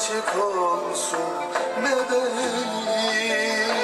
açık olsun. Bedeni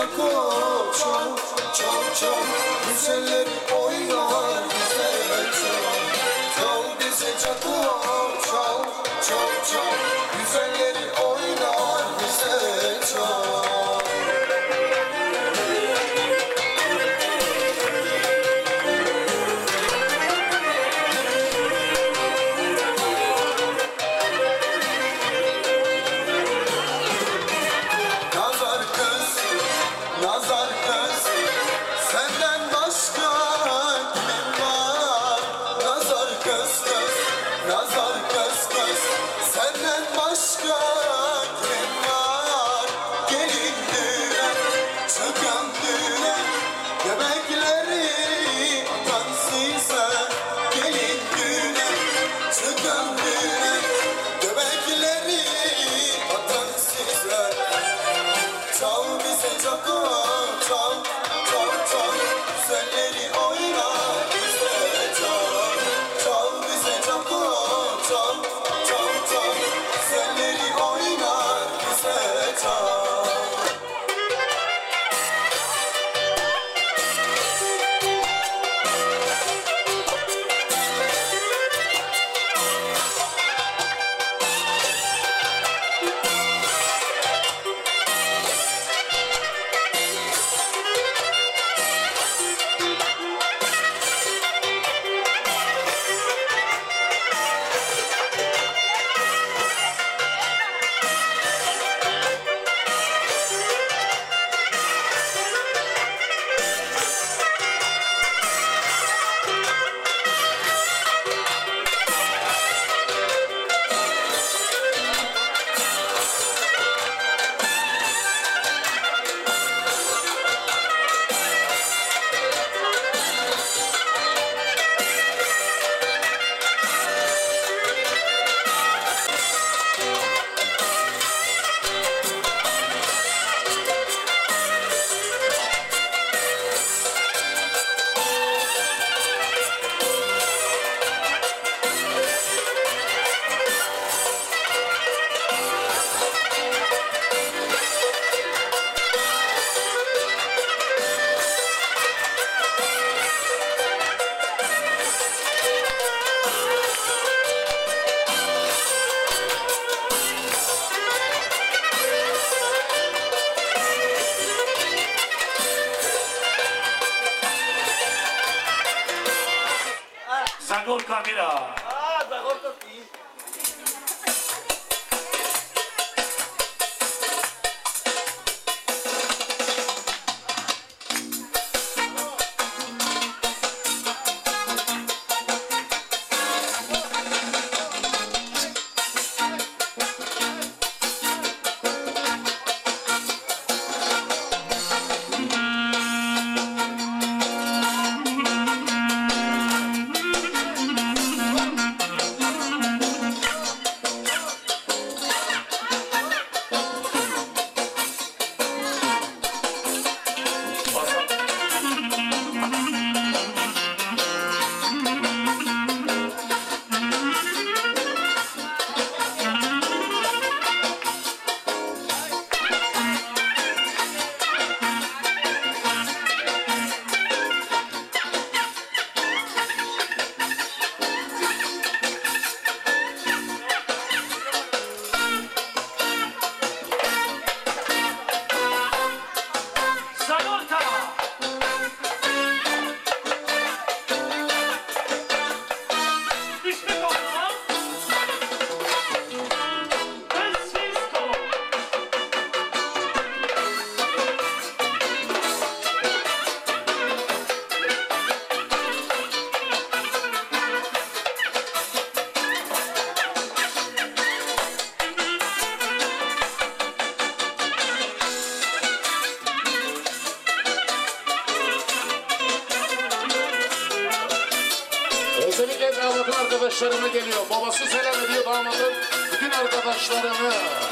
çako çal çal. Çal Güzeller oynar bizlere çal Çal. Bize çako çal. Çal çal Güzeller 감사합니 다. arkadaşlarımı geliyor. Babası selam ediyor damadın bütün arkadaşlarını.